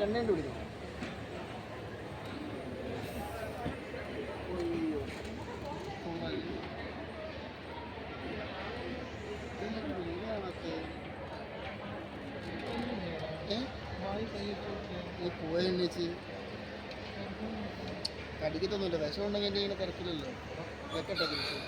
കണ്ടുപിടിക്കണം അയ്യോ. പോകാൻ. ഏ? ഈ എണ്ണീച്ച് കടിക്കത്തൊന്നുമില്ല വിഷം ഉണ്ടെങ്കിൽ എന്റെ ഇങ്ങനെ തിരക്കില്ലല്ലോ വെക്കട്ടെ തിരിച്ച്